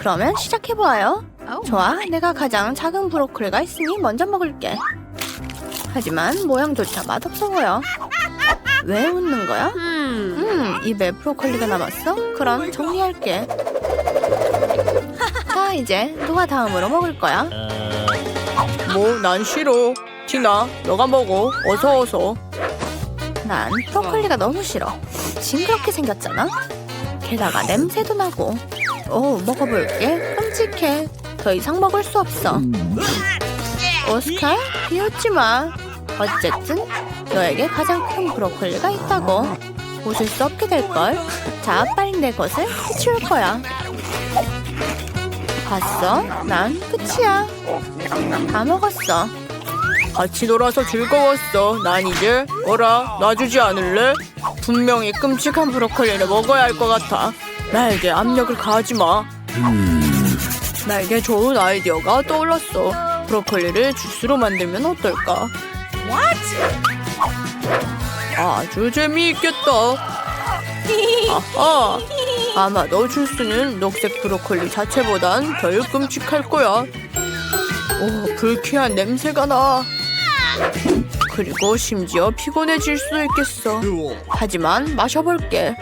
그러면 시작해보아요. 좋아, 내가 가장 작은 브로콜리가 있으니 먼저 먹을게. 하지만 모양조차 맛없어 보여. 왜 웃는 거야? 음, 입에 브로콜리가 남았어? 그럼 정리할게. 자, 이제 누가 다음으로 먹을 거야? 뭐 난 싫어. 티나 너가 먹어. 어서 어서. 난 브로콜리가 너무 싫어. 징그럽게 생겼잖아. 게다가 냄새도 나고. 오, 먹어볼게. 끔찍해. 더 이상 먹을 수 없어. 오스카, 비웃지 마. 어쨌든 너에게 가장 큰 브로콜리가 있다고. 웃을 수 없게 될걸. 자, 빨리 내 것을 해치울 거야. 봤어? 난 끝이야. 다 먹었어. 같이 놀아서 즐거웠어. 난 이제 어라 놔주지 않을래? 분명히 끔찍한 브로콜리를 먹어야 할 것 같아. 나에게 압력을 가하지 마. 나에게 좋은 아이디어가 떠올랐어. 브로콜리를 주스로 만들면 어떨까? 아주 재미있겠다. 아하. 아마도 주스는 녹색 브로콜리 자체보단 덜 끔찍할 거야. 오, 불쾌한 냄새가 나. 그리고 심지어 피곤해질 수도 있겠어. 하지만 마셔볼게.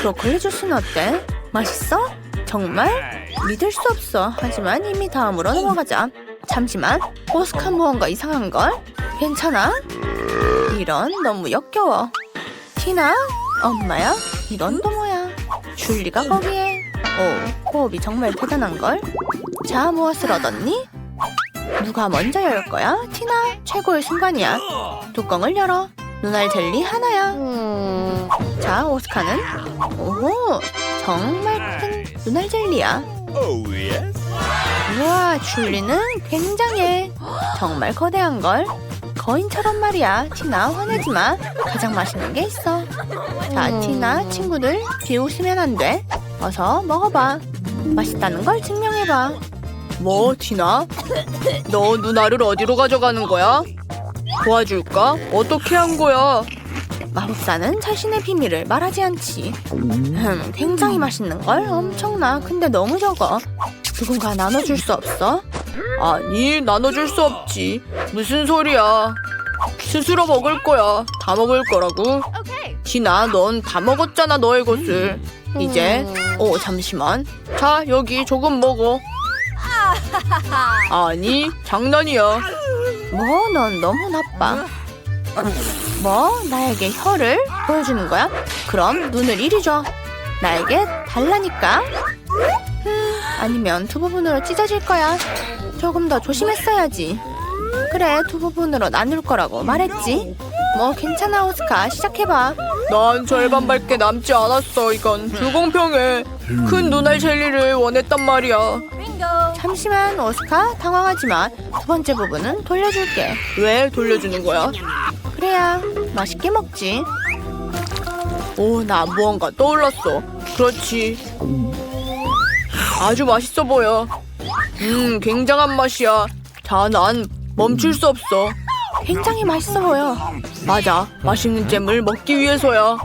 브로콜리 주스는 어때? 맛있어? 정말? 믿을 수 없어. 하지만 이미 다음으로 넘어가자. 잠시만, 오스카 무언가 이상한 걸? 괜찮아? 이런 너무 역겨워. 티나? 엄마야? 이런 또 뭐야? 줄리가 거기에. 오, 호흡이 정말 대단한 걸. 자, 무엇을 얻었니? 누가 먼저 열 거야? 티나, 최고의 순간이야. 뚜껑을 열어. 눈알 젤리 하나야. 자, 오스카는 오, 정말 큰 눈알 젤리야. 우와, 줄리는 굉장해. 정말 거대한 걸. 거인처럼 말이야. 티나 화내지 마. 가장 맛있는 게 있어. 자, 티나 친구들 비웃으면 안 돼. 어서 먹어봐. 맛있다는 걸 증명해봐. 뭐, 티나? 너 누나를 어디로 가져가는 거야? 도와줄까? 어떻게 한 거야? 마법사는 자신의 비밀을 말하지 않지. 흠, 굉장히 맛있는 걸 엄청나. 근데 너무 적어. 누군가 나눠줄 수 없어? 아니, 나눠줄 수 없지. 무슨 소리야? 스스로 먹을 거야. 다 먹을 거라고. 티나, 넌다 먹었잖아, 너의 것을. 이제, 오, 잠시만. 자, 여기 조금 먹어. 아니, 장난이야. 뭐, 넌 너무 나빠. 뭐, 나에게 혀를 보여주는 거야? 그럼 눈을 이리 줘. 나에게 달라니까. 음, 아니면 두 부분으로 찢어질 거야. 조금 더 조심했어야지. 그래, 두 부분으로 나눌 거라고 말했지. 뭐, 괜찮아, 오스카. 시작해봐. 난 절반밖에 남지 않았어. 이건 불공평해. 큰 눈알 젤리를 원했단 말이야. 잠시만, 오스카. 당황하지 마. 두 번째 부분은 돌려줄게. 왜 돌려주는 거야? 그래야 맛있게 먹지. 오, 나 무언가 떠올랐어. 그렇지. 아주 맛있어 보여. 음, 굉장한 맛이야. 자, 난 멈출 수 없어. 굉장히 맛있어 보여. 맞아. 맛있는 잼을 먹기 위해서야.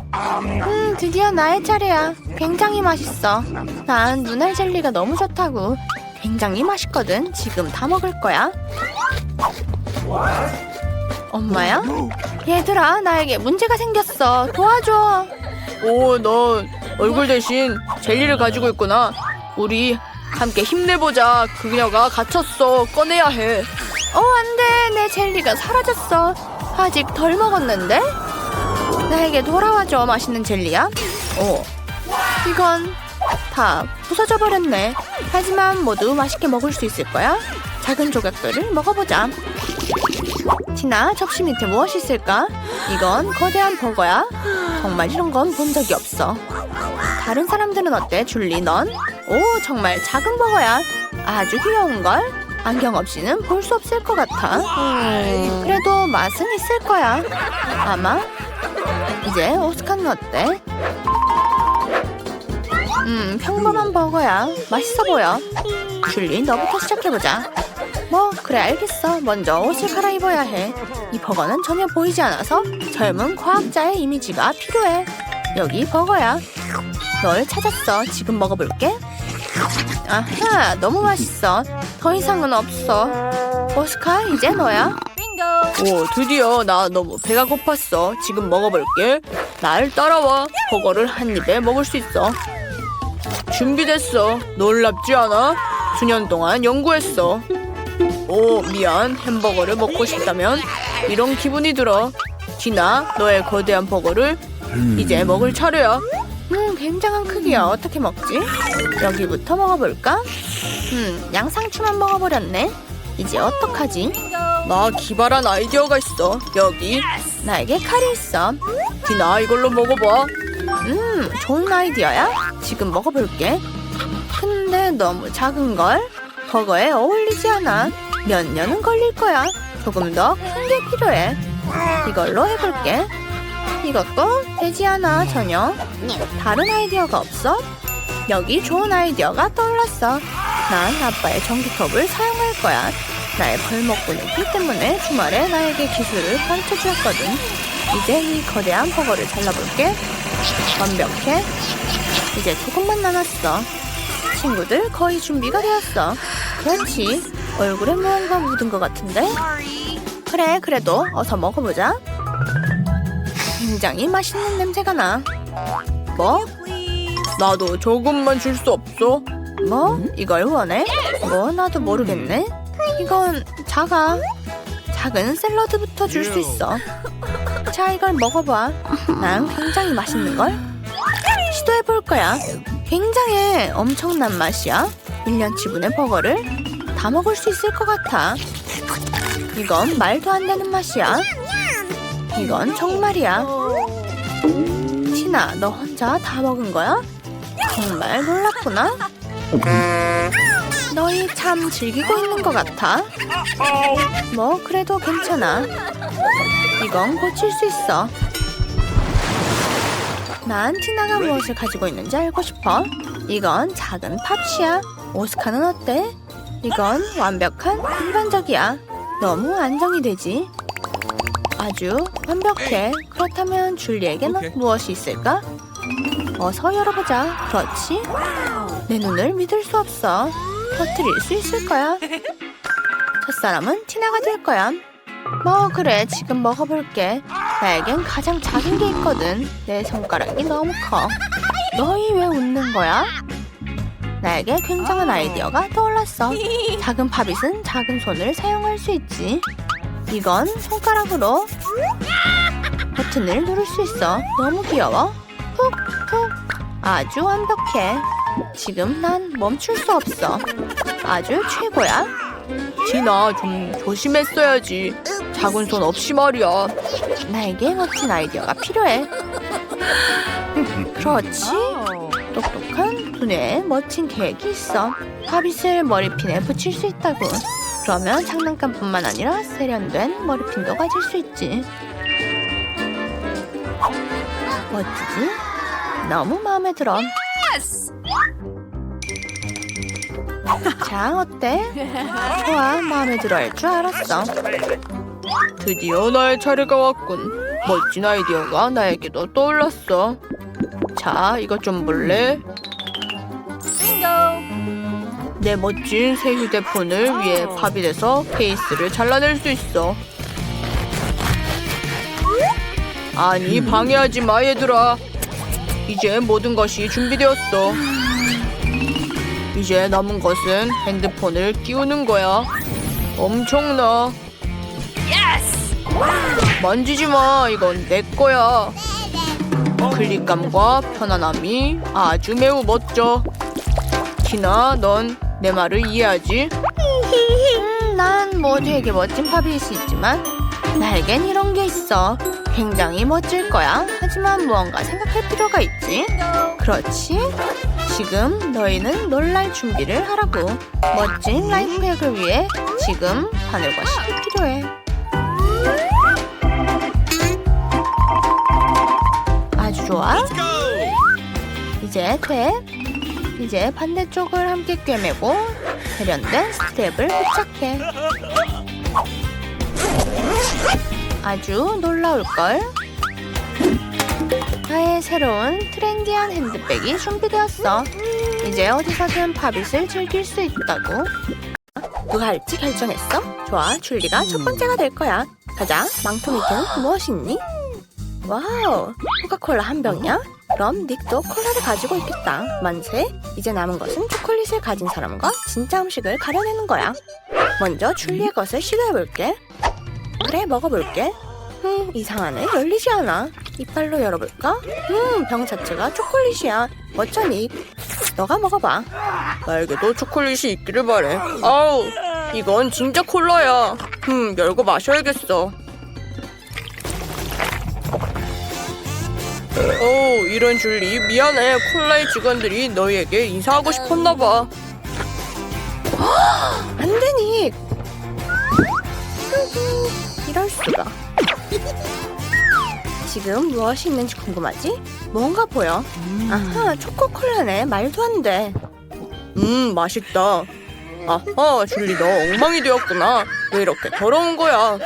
음, 드디어 나의 차례야. 굉장히 맛있어. 난 눈알 젤리가 너무 좋다고. 굉장히 맛있거든. 지금 다 먹을 거야. 엄마야? 얘들아, 나에게 문제가 생겼어. 도와줘. 오, 너 얼굴 대신 젤리를 가지고 있구나. 우리 함께 힘내보자. 그녀가 갇혔어. 꺼내야 해. 어, 안 돼. 내 젤리가 사라졌어. 아직 덜 먹었는데? 나에게 돌아와줘. 맛있는 젤리야. 오, 이건 다 부서져 버렸네. 하지만 모두 맛있게 먹을 수 있을 거야. 작은 조각들을 먹어보자. 티나, 접시 밑에 무엇이 있을까? 이건 거대한 버거야. 정말 이런 건 본 적이 없어. 다른 사람들은 어때, 줄리? 넌? 오, 정말 작은 버거야. 아주 귀여운걸? 안경 없이는 볼 수 없을 것 같아. 음, 그래도 맛은 있을 거야. 아마. 이제 오스카는 어때? 음, 평범한 버거야. 맛있어 보여. 줄리, 너부터 시작해보자. 뭐, 그래, 알겠어. 먼저 옷을 갈아입어야 해. 이 버거는 전혀 보이지 않아서 젊은 과학자의 이미지가 필요해. 여기 버거야. 널 찾았어. 지금 먹어볼게. 아하, 너무 맛있어. 더 이상은 없어. 오스카, 이제 너야. 오, 드디어 나 너무 배가 고팠어. 지금 먹어볼게. 날 따라와. 버거를 한 입에 먹을 수 있어. 준비됐어. 놀랍지 않아? 수년 동안 연구했어. 오, 미안. 햄버거를 먹고 싶다면 이런 기분이 들어. 디나, 너의 거대한 버거를 이제 먹을 차례야. 음, 굉장한 크기야. 어떻게 먹지? 여기부터 먹어볼까? 음, 양상추만 먹어버렸네. 이제 어떡하지? 나 기발한 아이디어가 있어. 여기. 나에게 칼이 있어. 디나, 이걸로 먹어봐. 음, 좋은 아이디어야. 지금 먹어볼게. 근데 너무 작은걸? 버거에 어울리지 않아. 몇 년은 걸릴 거야. 조금 더 큰 게 필요해. 이걸로 해볼게. 이것도 되지 않아, 전혀. 다른 아이디어가 없어? 여기 좋은 아이디어가 떠올랐어. 난 아빠의 전기톱을 사용할 거야. 나의 벌목근이기 때문에 주말에 나에게 기술을 가르쳐 주었거든. 이제 이 거대한 버거를 잘라볼게. 완벽해. 이제 조금만 남았어. 친구들 거의 준비가 되었어. 그렇지. 얼굴에 무언가 묻은 것 같은데? 그래, 그래도 어서 먹어보자. 굉장히 맛있는 냄새가 나. 뭐? 나도 조금만 줄 수 없어? 뭐? 이걸 원해? 뭐 나도 모르겠네. 이건 작아. 작은 샐러드부터 줄 수 있어. 자, 이걸 먹어봐. 난 굉장히 맛있는 걸. 시도해 볼 거야. 굉장해. 엄청난 맛이야. 1년치분의 버거를 다 먹을 수 있을 것 같아. 이건 말도 안 되는 맛이야. 이건 정말이야. 티나, 너 혼자 다 먹은 거야? 정말 놀랐구나. 너희 참 즐기고 있는 것 같아. 뭐 그래도 괜찮아. 이건 고칠 수 있어. 난 티나가 무엇을 가지고 있는지 알고 싶어. 이건 작은 팝시야. 오스카는 어때? 이건 완벽한 일반적이야. 너무 안정이 되지. 아주 완벽해. 그렇다면 줄리에게는 오케이. 무엇이 있을까? 어서 열어보자. 그렇지. 내 눈을 믿을 수 없어. 터트릴 수 있을 거야. 첫사람은 티나가 될 거야. 뭐 그래 지금 먹어볼게. 나에겐 가장 작은 게 있거든. 내 손가락이 너무 커. 너희 왜 웃는 거야? 나에게 굉장한 아이디어가 떠올랐어. 작은 팝잇은 작은 손을 사용할 수 있지. 이건 손가락으로 버튼을 누를 수 있어. 너무 귀여워. 푹푹. 아주 완벽해. 지금 난 멈출 수 없어. 아주 최고야. 디나, 좀 조심했어야지. 작은 손 없이 말이야. 나에게 멋진 아이디어가 필요해. 그렇지. 똑똑한 두뇌에 멋진 계획이 있어. 팝잇을 머리핀에 붙일 수 있다고. 그러면 장난감뿐만 아니라 세련된 머리핀도 가질 수 있지. 멋지지? 너무 마음에 들어. 자, 어때? 좋아, 마음에 들어 할 줄 알았어. 드디어 나의 차례가 왔군. 멋진 아이디어가 나에게도 떠올랐어. 자, 이것 좀 볼래? 내 멋진 새 휴대폰을 위해 팝잇에서 케이스를 잘라낼 수 있어. 아니, 방해하지 마, 얘들아. 이제 모든 것이 준비되었어. 이제 남은 것은 핸드폰을 끼우는 거야. 엄청나. 만지지 마. 이건 내 거야. 클릭감과 편안함이 아주 매우 멋져. 티나, 넌 내 말을 이해하지? 음, 난 모두에게 멋진 팝잇이 있지만 나에겐 이런 게 있어. 굉장히 멋질 거야. 하지만 무언가 생각할 필요가 있지. 그렇지? 지금 너희는 놀랄 준비를 하라고. 멋진 라이프핵을 위해 지금 바늘과 실이 필요해. 아주 좋아. 이제 돼. 이제 반대쪽을 함께 꿰매고 세련된 스텝을 부착해. 아주 놀라울걸? 나의 새로운 트렌디한 핸드백이 준비되었어. 이제 어디서든 팝잇을 즐길 수 있다고. 누가 할지 결정했어? 좋아, 줄리가 첫 번째가 될 거야. 가자, 망토미트는 무엇이 있니? 와우, 코카콜라 한 병이야? 그럼 닉도 콜라를 가지고 있겠다. 만세, 이제 남은 것은 초콜릿을 가진 사람과 진짜 음식을 가려내는 거야. 먼저 줄리의 것을 시도해볼게. 그래, 먹어볼게. 음, 이상하네. 열리지 않아. 이빨로 열어볼까? 음, 병 자체가 초콜릿이야. 어쩌니? 너가 먹어봐. 나에게도 초콜릿이 있기를 바래. 아우, 이건 진짜 콜라야. 음, 열고 마셔야겠어. 오, 이런 줄리 미안해. 콜라의 직원들이 너희에게 인사하고 싶었나 봐. 안 되니! 이럴 수가. 지금 무엇이 있는지 궁금하지? 뭔가 보여. 아하, 초코콜라네. 말도 안 돼. 음, 맛있다. 아하, 줄리 너 엉망이 되었구나. 왜 이렇게 더러운 거야?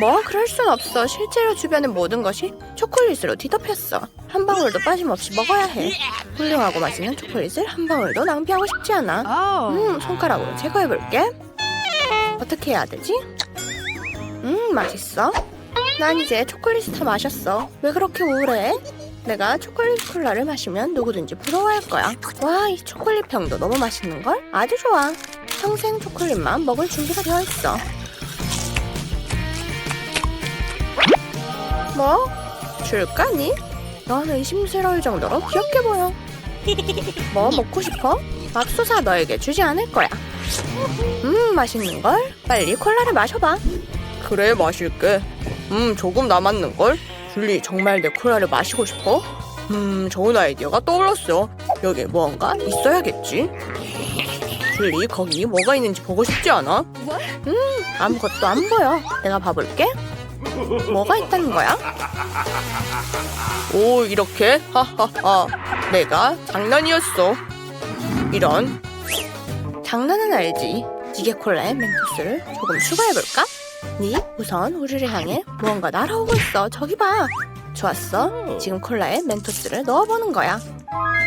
뭐, 그럴 순 없어. 실제로 주변의 모든 것이 초콜릿으로 뒤덮였어. 한 방울도 빠짐없이 먹어야 해. 훌륭하고 맛있는 초콜릿을 한 방울도 낭비하고 싶지 않아. 음, 손가락으로 제거해볼게. 어떻게 해야 되지? 음, 맛있어. 난 이제 초콜릿을 다 마셨어. 왜 그렇게 우울해? 내가 초콜릿 콜라를 마시면 누구든지 부러워할 거야. 와, 이 초콜릿 병도 너무 맛있는걸? 아주 좋아. 평생 초콜릿만 먹을 준비가 되어 있어. 뭐? 줄까 니? 넌 의심스러울 정도로 귀엽게 보여. 뭐 먹고 싶어? 맙소사 너에게 주지 않을 거야. 음, 맛있는걸? 빨리 콜라를 마셔봐. 그래, 마실게. 음, 조금 남았는걸? 줄리, 정말 내 콜라를 마시고 싶어? 음, 좋은 아이디어가 떠올랐어. 여기에 무언가 있어야겠지? 줄리, 거기 뭐가 있는지 보고 싶지 않아? 음, 아무것도 안 보여. 내가 봐볼게. 뭐가 있다는 거야? 오, 이렇게? 하하하. 내가 장난이었어. 이런. 장난은 알지. 지게 콜라에 멘토스를 조금 추가해볼까? 니 우선 우리를 향해 무언가 날아오고 있어. 저기 봐. 좋았어. 지금 콜라에 멘토스를 넣어보는 거야.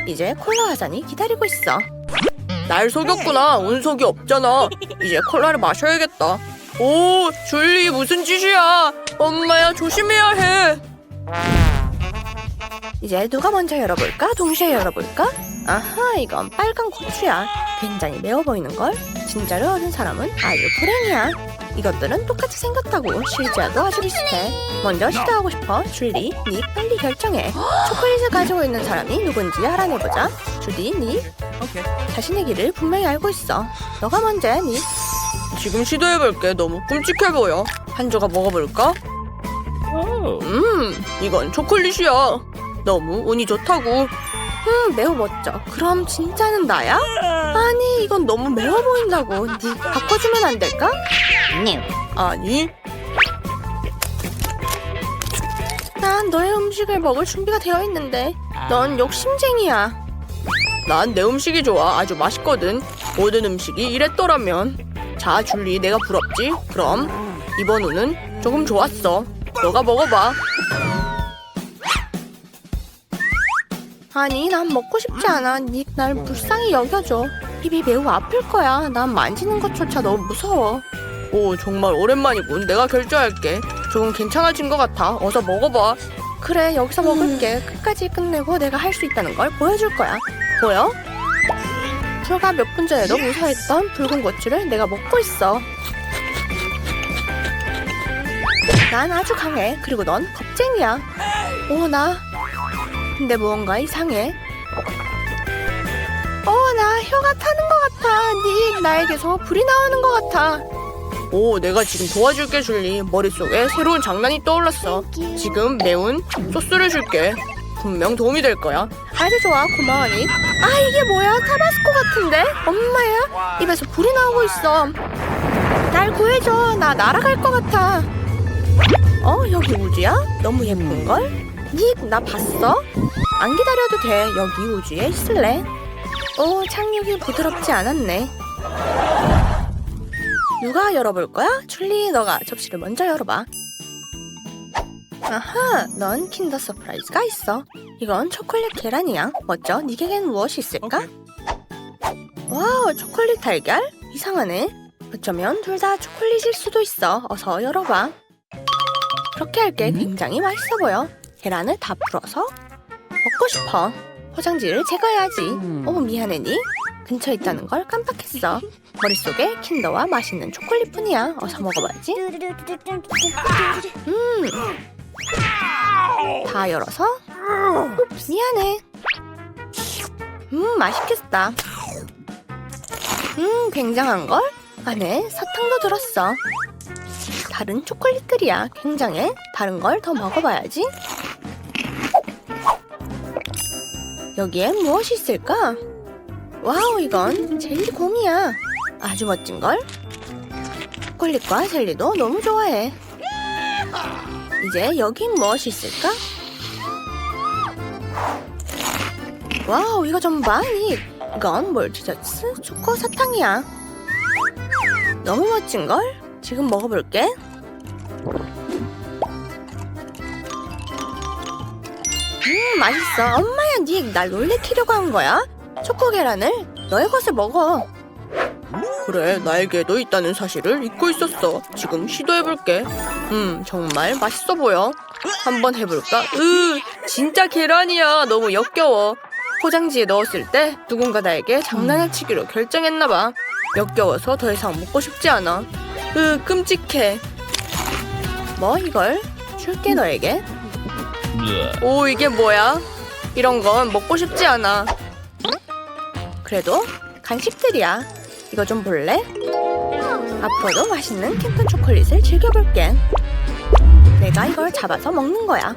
이제 콜라 화잔이 기다리고 있어. 날 속였구나. 운석이 없잖아. 이제 콜라를 마셔야겠다. 오, 줄리, 무슨 짓이야? 엄마야, 조심해야 해. 이제 누가 먼저 열어볼까? 동시에 열어볼까? 아하, 이건 빨간 고추야. 굉장히 매워 보이는 걸? 진짜를 얻은 사람은 아주 불행이야. 이것들은 똑같이 생겼다고. 실제와도 아주 비슷해. 먼저 시도하고 싶어. 줄리, 니 빨리 결정해. 초콜릿을 가지고 있는 사람이 누군지 알아내보자. 주디, 니 자신의 길을 분명히 알고 있어. 너가 먼저야, 니. 지금 시도해볼게. 너무 끔찍해 보여. 한 조각 먹어볼까? 음, 이건 초콜릿이야. 너무 운이 좋다고. 음, 매우 멋져. 그럼 진짜는 나야? 아니, 이건 너무 매워 보인다고. 니 바꿔주면 안 될까? 아니, 난 너의 음식을 먹을 준비가 되어 있는데 넌 욕심쟁이야. 난 내 음식이 좋아. 아주 맛있거든. 모든 음식이 이랬더라면. 자, 줄리, 내가 부럽지? 그럼 이번 운은 조금 좋았어. 너가 먹어봐. 아니 난 먹고 싶지 않아. 닉날 불쌍히 여겨줘. 입이 매우 아플 거야. 난 만지는 것조차 너무 무서워. 오, 정말 오랜만이군. 내가 결제할게. 조금 괜찮아진 것 같아. 어서 먹어봐. 그래 여기서 먹을게. 끝까지 끝내고 내가 할 수 있다는 걸 보여줄 거야. 보여? 불과 몇 분 전에도 무서워했던 붉은 고추를 내가 먹고 있어. 난 아주 강해. 그리고 넌 겁쟁이야. 오, 나. 근데 무언가 이상해. 어, 나 혀가 타는 것 같아. 닉, 나에게서 불이 나오는 것 같아. 오, 내가 지금 도와줄게, 줄리. 머릿속에 새로운 장난이 떠올랐어. 지금 매운 소스를 줄게. 분명 도움이 될 거야. 아주 좋아, 고마워, 닉. 아, 이게 뭐야? 타바스코 같은데? 엄마야? 입에서 불이 나오고 있어. 날 구해줘. 나 날아갈 것 같아. 어, 여기 우주야? 너무 예쁜걸? 닉, 나 봤어? 안 기다려도 돼. 여기 우주에 있을래. 오, 착륙이 부드럽지 않았네. 누가 열어볼 거야? 줄리, 너가 접시를 먼저 열어봐. 아하, 넌 킨더 서프라이즈가 있어. 이건 초콜릿 계란이야. 멋져. 니에겐 무엇이 있을까? 와우, 초콜릿 달걀? 이상하네. 어쩌면 둘 다 초콜릿일 수도 있어. 어서 열어봐. 그렇게 할게 굉장히 맛있어 보여. 계란을 다 풀어서 먹고 싶어. 포장지를 제거해야지. 오, 미안해, 니. 근처에 있다는 걸 깜빡했어. 머릿속에 킨더와 맛있는 초콜릿 뿐이야. 어서 먹어봐야지. 음. 다 열어서. 미안해. 음, 맛있겠다. 음, 굉장한 걸? 안에 사탕도 들었어. 다른 초콜릿들이야. 굉장해. 다른 걸 더 먹어봐야지. 여기에 무엇이 있을까? 와우, 이건 젤리 곰이야. 아주 멋진걸? 초콜릿과 젤리도 너무 좋아해. 이제 여긴 무엇이 있을까? 와우, 이거 좀 봐, 닉. 이건 몰티저츠 초코 사탕이야. 너무 멋진걸? 지금 먹어볼게. 음, 맛있어. 엄마야, 닉. 날 놀래키려고 한 거야? 초코 계란을 너의 것을 먹어. 그래, 나에게도 있다는 사실을 잊고 있었어. 지금 시도해볼게. 음, 정말 맛있어 보여. 한번 해볼까? 으, 진짜 계란이야. 너무 역겨워. 포장지에 넣었을 때 누군가 나에게 장난을 치기로 결정했나봐. 역겨워서 더 이상 먹고 싶지 않아. 으, 끔찍해. 뭐 이걸 줄게 너에게. 오, 이게 뭐야? 이런 건 먹고 싶지 않아. 그래도 간식들이야. 이거 좀 볼래? 앞으로도 맛있는 캔턴 초콜릿을 즐겨볼게. 내가 이걸 잡아서 먹는 거야.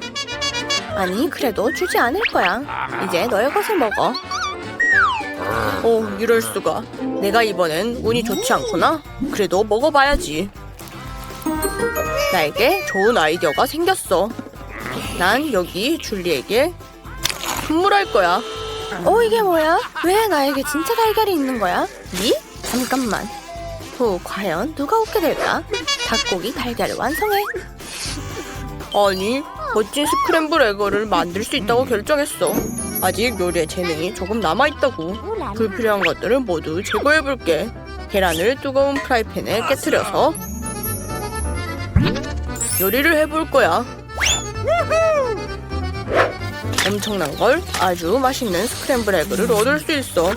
아니, 그래도 주지 않을 거야. 이제 너의 것을 먹어. 오, 이럴 수가. 내가 이번엔 운이 좋지 않구나. 그래도 먹어봐야지. 나에게 좋은 아이디어가 생겼어. 난 여기 줄리에게 선물할 거야. 어, 이게 뭐야? 왜 나에게 진짜 달걀이 있는 거야? 니? 잠깐만. 후, 과연 누가 웃게 될까? 닭고기 달걀을 완성해. 아니, 멋진 스크램블 에거를 만들 수 있다고 결정했어. 아직 요리에 재능이 조금 남아있다고. 불필요한 것들을 모두 제거해볼게. 계란을 뜨거운 프라이팬에 깨트려서 요리를 해볼 거야. 엄청난 걸 아주 맛있는 스크램블 에그를 얻을 수 있어.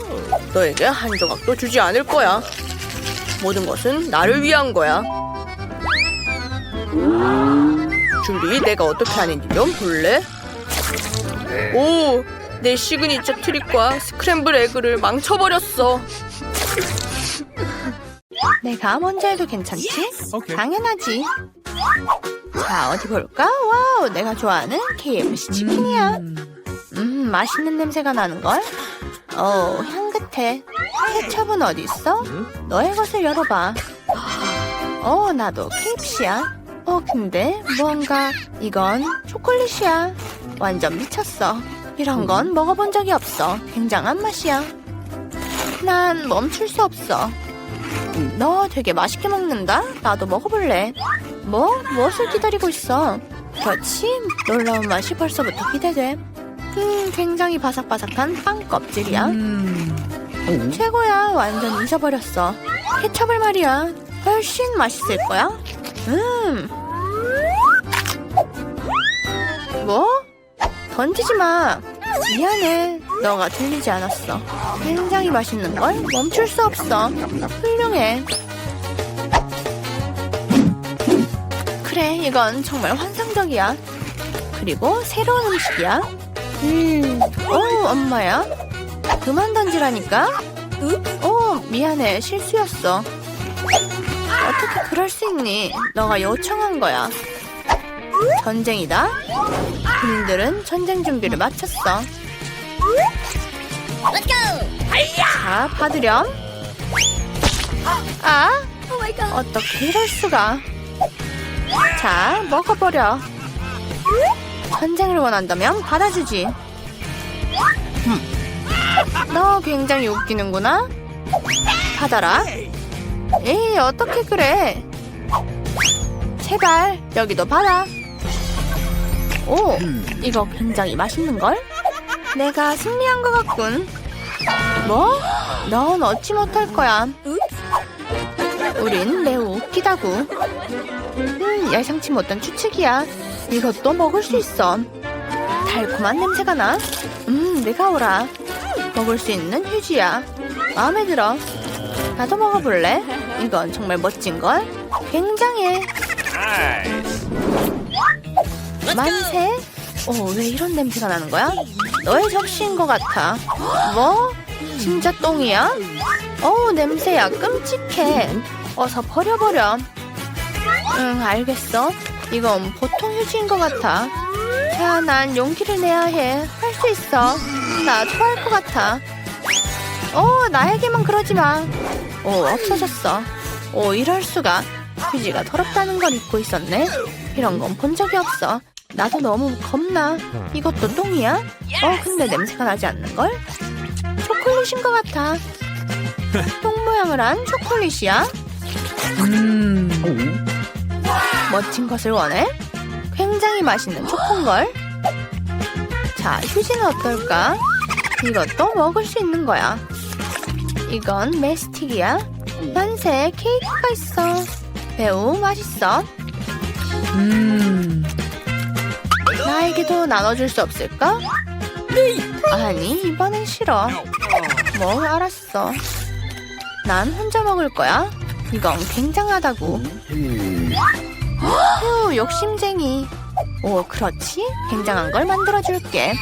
너에게 한 조각도 주지 않을 거야. 모든 것은 나를 위한 거야. 줄리, 내가 어떻게 하는지 좀 볼래? 오, 내 시그니처 트릭과 스크램블 에그를 망쳐버렸어. 내가 먼저 해도 괜찮지? 당연하지. 자, 어디 볼까? 와우, 내가 좋아하는 KFC 치킨이야. 음, 맛있는 냄새가 나는걸? 어, 향긋해. 케첩은 어디 있어? 너의 것을 열어봐. 어, 나도 KFC야. 어, 근데 뭔가 이건 초콜릿이야. 완전 미쳤어. 이런 건 먹어본 적이 없어. 굉장한 맛이야. 난 멈출 수 없어. 너 되게 맛있게 먹는다? 나도 먹어볼래. 뭐? 무엇을 기다리고 있어? 그렇지? 놀라운 맛이 벌써부터 기대돼. 음, 굉장히 바삭바삭한 빵 껍질이야. 최고야. 완전 잊어버렸어. 케첩을 말이야. 훨씬 맛있을 거야. 음. 뭐? 던지지 마. 미안해. 너가 들리지 않았어. 굉장히 맛있는 걸 멈출 수 없어. 훌륭해. 그래, 이건 정말 환상적이야. 그리고 새로운 음식이야. 음, 오, 엄마야. 그만 던지라니까. 오, 미안해. 실수였어. 어떻게 그럴 수 있니? 너가 요청한 거야. 전쟁이다. 군인들은 전쟁 준비를 마쳤어. 자, 받으렴. 아, 어떻게 이럴 수가? 자, 먹어버려. 전쟁을 원한다면 받아주지. 음. 너 굉장히 웃기는구나. 받아라. 에이, 어떻게 그래? 제발 여기도 받아. 오, 이거 굉장히 맛있는걸? 내가 승리한 것 같군. 뭐? 넌 얻지 못할 거야. 우린 매우 웃기다고. 음, 예상치 못한 추측이야. 이것도 먹을 수 있어. 달콤한 냄새가 나. 음, 내가 오라. 먹을 수 있는 휴지야. 마음에 들어. 나도 먹어볼래? 이건 정말 멋진걸? 굉장해. 만세? 어, 왜 이런 냄새가 나는 거야? 너의 접시인 것 같아. 뭐? 진짜 똥이야? 어우, 냄새야. 끔찍해. 어서 버려버려. 응, 알겠어. 이건 보통 휴지인 것 같아. 자, 난 용기를 내야 해. 할 수 있어. 나 토할 것 같아. 어, 나에게만 그러지 마. 오, 없어졌어. 오, 이럴 수가. 휴지가 더럽다는 걸 잊고 있었네. 이런 건 본 적이 없어. 나도 너무 겁나. 이것도 똥이야? 어, 근데 냄새가 나지 않는걸? 초콜릿인 것 같아. 똥 모양을 한 초콜릿이야? 음. 멋진 것을 원해? 굉장히 맛있는 초코인걸? 자, 휴지는 어떨까? 이것도 먹을 수 있는 거야. 이건 메스틱이야. 만세 케이크가 있어. 매우 맛있어. 음. 나에게도 나눠줄 수 없을까? 아니, 이번엔 싫어. 뭐, 알았어. 난 혼자 먹을 거야. 이건 굉장하다고. 휴, 욕심쟁이. 오, 그렇지? 굉장한 걸 만들어줄게.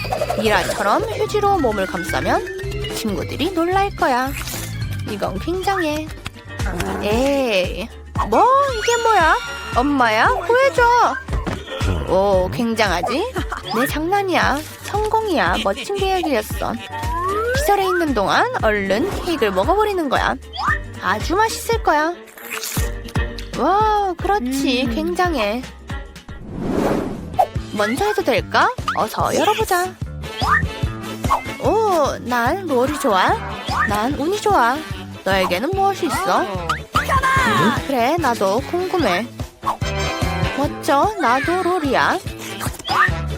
미라처럼 휴지로 몸을 감싸면 친구들이 놀랄 거야. 이건 굉장해. 에이, 뭐? 이게 뭐야? 엄마야? 구해줘! 오, 굉장하지? 내 장난이야. 성공이야. 멋진 계획이었어. 기절해 있는 동안 얼른 케이크를 먹어버리는 거야. 아주 맛있을 거야. 와, 그렇지. 굉장해. 먼저 해도 될까? 어서 열어보자. 오, 난 롤이 좋아. 난 운이 좋아. 너에게는 무엇이 있어? 음, 그래, 나도 궁금해. 멋져, 나도 롤이야.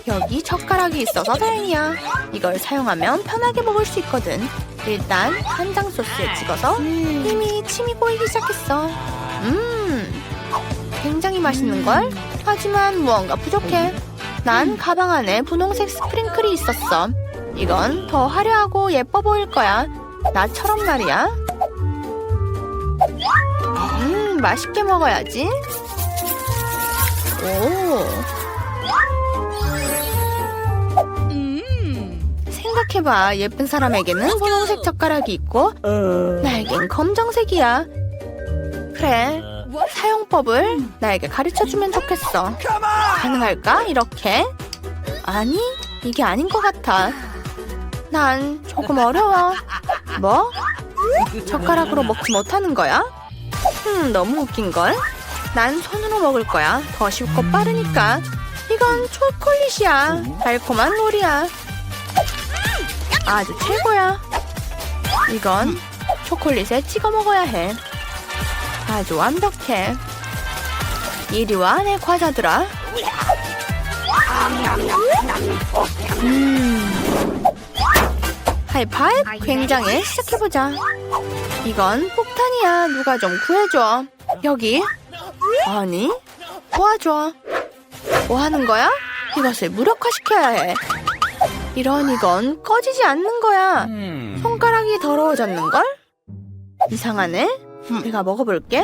여기 젓가락이 있어서 다행이야. 이걸 사용하면 편하게 먹을 수 있거든. 일단 간장 소스에 찍어서 이미 침이 고이기 시작했어. 음, 굉장히 맛있는 걸. 하지만 무언가 부족해. 난 가방 안에 분홍색 스프링클이 있었어. 이건 더 화려하고 예뻐 보일 거야. 나처럼 말이야. 음, 맛있게 먹어야지. 오. 생각해봐. 예쁜 사람에게는 분홍색 젓가락이 있고, 나에겐 검정색이야. 그래. 사용법을 나에게 가르쳐주면 좋겠어. 가능할까? 이렇게? 아니, 이게 아닌 것 같아. 난 조금 어려워. 뭐? 젓가락으로 먹지 못하는 거야? 음, 너무 웃긴걸? 난 손으로 먹을 거야. 더 쉽고 빠르니까. 이건 초콜릿이야. 달콤한 롤이야. 아주 최고야. 이건 초콜릿에 찍어 먹어야 해. 아주 완벽해. 이리 와, 내 과자들아. 음. 하이파이브 굉장해. 시작해보자. 이건 폭탄이야. 누가 좀 구해줘. 여기. 아니, 도와줘. 뭐 하는 거야? 이것을 무력화시켜야 해. 이런 이건 꺼지지 않는 거야. 손가락이 더러워졌는걸? 이상하네? 내가 먹어볼게.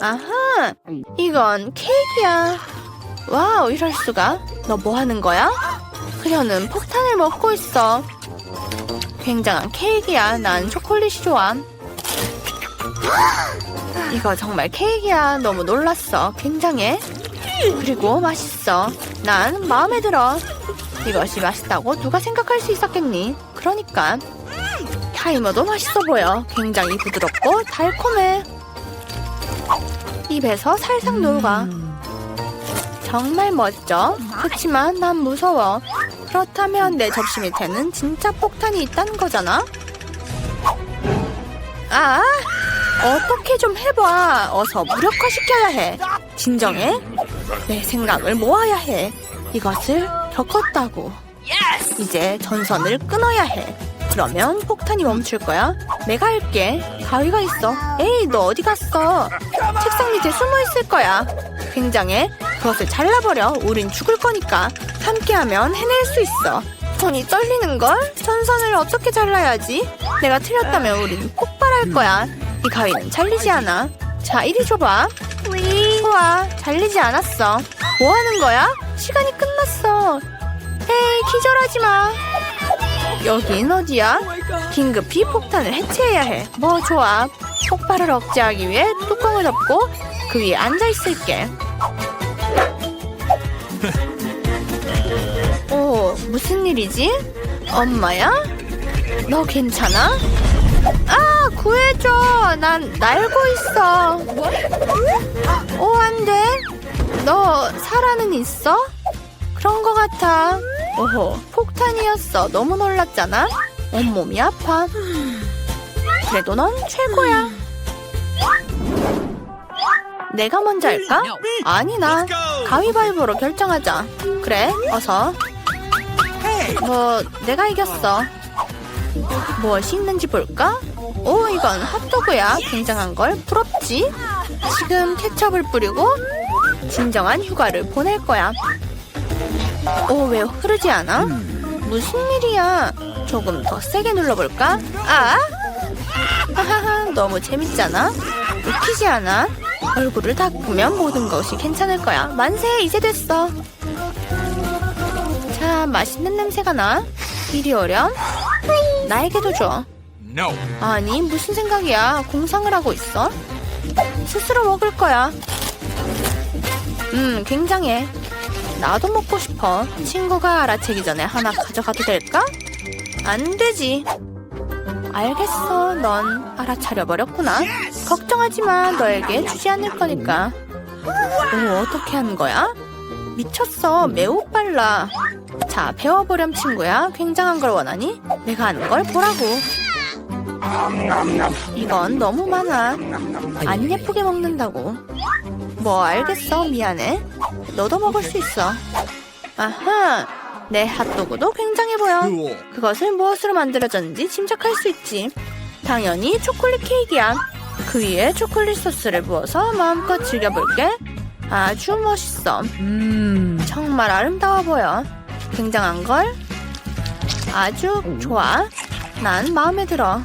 아하, 이건 케이크야. 와우, 이럴 수가. 너 뭐 하는 거야? 그녀는 폭탄을 먹고 있어. 굉장한 케이크야. 난 초콜릿이 좋아. 이거 정말 케이크야. 너무 놀랐어. 굉장해. 그리고 맛있어. 난 마음에 들어. 이것이 맛있다고 누가 생각할 수 있었겠니? 그러니까. 타이머도 맛있어 보여. 굉장히 부드럽고 달콤해. 입에서 살살 녹아. 정말 멋져. 그렇지만 난 무서워. 그렇다면 내 접시 밑에는 진짜 폭탄이 있다는 거잖아? 아, 어떻게 좀 해봐. 어서 무력화시켜야 해. 진정해. 내 생각을 모아야 해. 이것을 겪었다고. 이제 전선을 끊어야 해. 그러면 폭탄이 멈출 거야. 내가 할게. 가위가 있어. 에이, 너 어디 갔어? 책상 밑에 숨어 있을 거야. 굉장해. 그것을 잘라버려. 우린 죽을 거니까. 함께하면 해낼 수 있어. 손이 떨리는 걸? 전선을 어떻게 잘라야지? 내가 틀렸다면 우린 폭발할 거야. 이 가위는 잘리지 않아. 자, 이리 줘봐. 좋아, 잘리지 않았어. 뭐 하는 거야? 시간이 끝났어. 에이, 기절하지 마. 여긴 어디야? 긴급히 폭탄을 해체해야 해. 뭐 좋아. 폭발을 억제하기 위해 뚜껑을 덮고 그 위에 앉아 있을게. 오, 무슨 일이지? 엄마야? 너 괜찮아? 아, 구해줘. 난 날고 있어. 오, 안 돼. 너 살아는 있어? 그런 거 같아. 오호, 폭탄이었어. 너무 놀랐잖아. 온몸이 아파. 그래도 넌 최고야. 내가 먼저 할까? 아니, 나. 가위바위보로 결정하자. 그래, 어서. 뭐, 내가 이겼어. 무엇이 있는지 볼까? 오, 이건 핫도그야. 굉장한 걸. 부럽지? 지금 케첩을 뿌리고 진정한 휴가를 보낼 거야. 오, 왜 흐르지 않아? 무슨 일이야? 조금 더 세게 눌러볼까? 아! 하하하, 너무 재밌잖아? 웃기지 않아? 얼굴을 닦으면 모든 것이 괜찮을 거야. 만세, 이제 됐어. 자, 맛있는 냄새가 나. 이리 오렴. 나에게도 줘. 아니, 무슨 생각이야? 공상을 하고 있어? 스스로 먹을 거야. 음, 굉장해. 나도 먹고 싶어. 친구가 알아채기 전에 하나 가져가도 될까? 안 되지. 알겠어. 넌 알아차려 버렸구나. 걱정하지 마. 너에게 주지 않을 거니까. 오, 어떻게 하는 거야? 미쳤어. 매우 빨라. 자, 배워보렴 친구야. 굉장한 걸 원하니? 내가 하는 걸 보라고. 이건 너무 많아. 안 예쁘게 먹는다고. 뭐 알겠어. 미안해. 너도 먹을 수 있어. 아하. 내 핫도그도 굉장해 보여. 그것을 무엇으로 만들어졌는지 짐작할 수 있지. 당연히 초콜릿 케이크야. 그 위에 초콜릿 소스를 부어서 마음껏 즐겨볼게. 아주 멋있어. 정말 아름다워 보여. 굉장한 걸. 아주 좋아. 난 마음에 들어.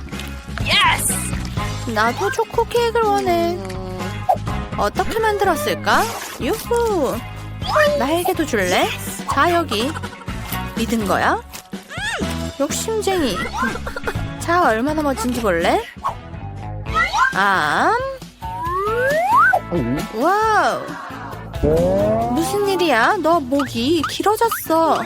나도 초코 케이크를 원해. 어떻게 만들었을까? 유후. 나에게도 줄래? 자 여기. 믿은 거야? 욕심쟁이. 자 얼마나 멋진지 볼래? 아. 와우. 무슨 일이야? 너 목이 길어졌어.